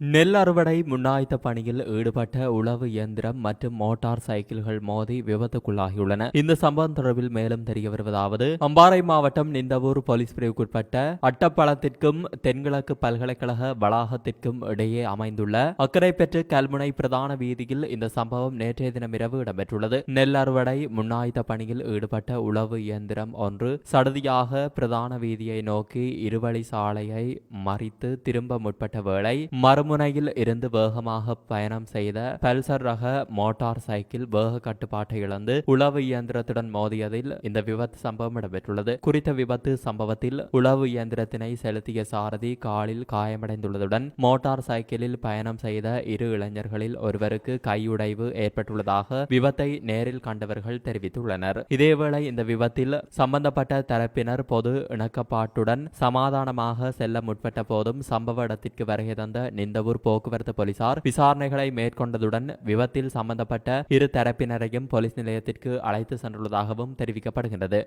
நெல் அறுவடை முன்னாய்த்த பணியில் ஈடுபட்ட உளவு இயந்திரம் மற்றும் மோட்டார் சைக்கிள்கள் மோதி விபத்துக்குள்ளாகியுள்ளன. இந்த சம்பவம் தொடர்பில் மேலும் தெரிய வருவதாவது அம்பாறை மாவட்டம் நிந்தவூர் போலீஸ் பிரிவுக்குட்பட்ட அட்டப்பழத்திற்கும் தென்கிழக்கு பல்கலைக்கழக வளாகத்திற்கும் இடையே அமைந்துள்ள அக்கரைப்பற்று கல்முனை பிரதான வீதியில் இந்த சம்பவம் நேற்றைய தினம் இரவு இடம்பெற்றுள்ளது. நெல் அறுவடை முன்னாய்த்த பணியில் ஈடுபட்ட உளவு இயந்திரம் ஒன்று சடுதியாக பிரதான வீதியை நோக்கி இருவழி சாலையை மறித்து திரும்ப முற்பட்ட வேளை மறுமுனையில் இருந்து வேகமாக பயணம் செய்த பல்சர் ரக மோட்டார் சைக்கிள் வேக கட்டுப்பாட்டை இழந்து உளவு இயந்திரத்துடன் மோதியதில் இந்த விபத்து சம்பவம் இடம்பெற்றுள்ளது. குறித்த விபத்து சம்பவத்தில் உளவு இயந்திரத்தினை செலுத்திய சாரதி காலில் காயமடைந்துள்ளதுடன் மோட்டார் சைக்கிளில் பயணம் செய்த இரு இளைஞர்களில் ஒருவருக்கு கையுடைவு ஏற்பட்டுள்ளதாக விபத்தை நேரில் கண்டவர்கள் தெரிவித்துள்ளனர். இதேவேளை இந்த விபத்தில் சம்பந்தப்பட்ட தரப்பினர் பொது இணக்கப்பாட்டுடன் சமாதானமாக செல்ல முற்பட்ட போதும் சம்பவ இடத்திற்கு வருகை தந்த நிந்த நிந்தவூர் போக்குவரத்து போலீசார் விசாரணைகளை மேற்கொண்டதுடன் விபத்தில் சம்பந்தப்பட்ட இரு தரப்பினரையும் போலீஸ் நிலையத்திற்கு அழைத்து சென்றுள்ளதாகவும் தெரிவிக்கப்படுகின்றது.